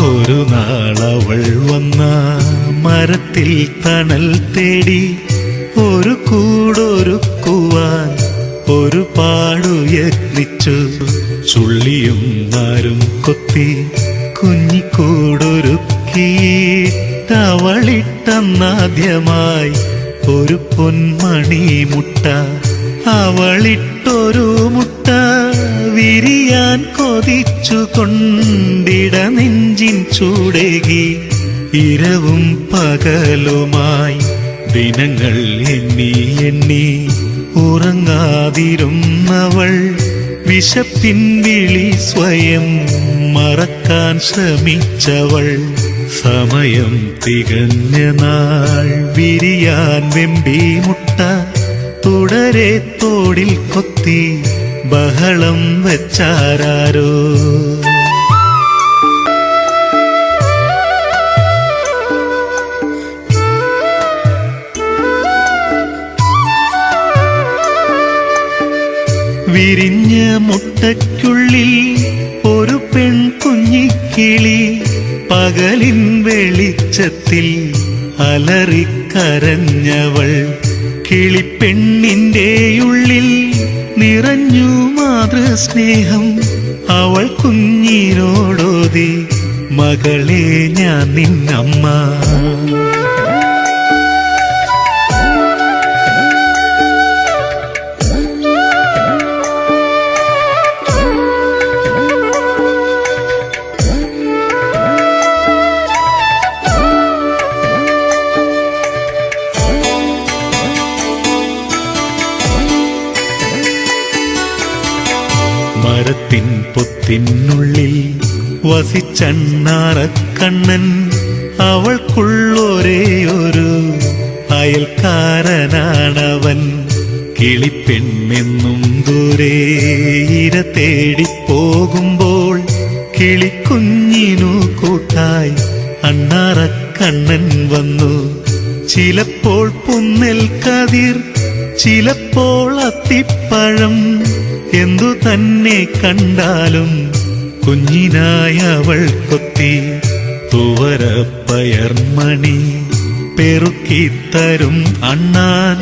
ഒരു നാളവൾ വന്ന മരത്തിൽ തണൽ തേടി ഒരു കൂടൊരുക്കുവാൻ ഒരു പാടു യത്നിച്ചു ചുള്ളിയും നാരും കൊത്തി കുഞ്ഞിക്കൂടൊരുക്കിയിട്ടവളിട്ടെന്നാദ്യമായി ഒരു പൊന്മണി മുട്ട അവളിട്ടൊരു മുട്ട വിരിയാൻ കൊതിച്ചു കൊണ്ടിട നെഞ്ചിൻ ചൂടേകി ഇരവും പകലുമായി ദിനങ്ങൾ എണ്ണി എണ്ണി ഉറങ്ങാതിരുന്നവൾ വിശപ്പിൻ വിളി സ്വയം മറക്കാൻ ശ്രമിച്ചവൾ സമയം തികഞ്ഞ നാൾ വിരിയാൻ വെമ്പി മുട്ട തുടരെ തോടിൽ കൊത്തി ബഹളം വെച്ചാരോ വിരിഞ്ഞ മുട്ടയ്ക്കുള്ളിൽ ഒരു പെൺ കുഞ്ഞിക്കിളി പകലിൻ വെളിച്ചത്തിൽ അലറിക്കരഞ്ഞവൾ. കിളിപ്പെണ്ണിന്റെ ഉള്ളിൽ നിറഞ്ഞു മാതൃസ്നേഹം അവൾ കുഞ്ഞിനോടോതി മകളെ ഞാൻ നിന്നമ്മ. മരത്തിൻ പൊത്തിനുള്ളിൽ വസിച്ചണ്ണാറക്കണ്ണൻ. അവൾക്കുള്ളൊരേ ഒരു അയൽക്കാരനാണവൻ. കിളിപ്പെണ്ണെന്നും ദൂരെ ഇര തേടിപ്പോകുമ്പോൾ കിളിക്കുഞ്ഞിനു കൂട്ടായി അണ്ണാറക്കണ്ണൻ വന്നു. ചിലപ്പോൾ പുന്നൽ കതിർ ചിലപ്പോൾ അത്തിപ്പഴം. എന്തു തന്നെ കണ്ടാലും കുഞ്ഞിനായ അവൾ കൊത്തി തുവരപ്പയർമണി പെറുക്കിത്തരും അണ്ണാൻ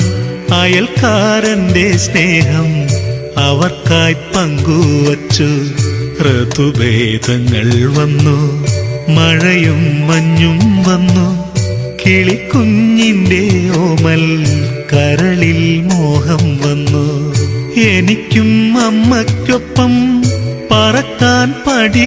അയൽക്കാരന്റെ സ്നേഹം അവർക്കായി പങ്കുവച്ചു. ഋതുഭേദങ്ങൾ വന്നു മഴയും മഞ്ഞും വന്നു. കിളിക്കുഞ്ഞിന്റെ ഓമൽ കരളിൽ മോഹം വന്നു. എനിക്കും അമ്മയ്ക്കൊപ്പം പറക്കാൻ പഠി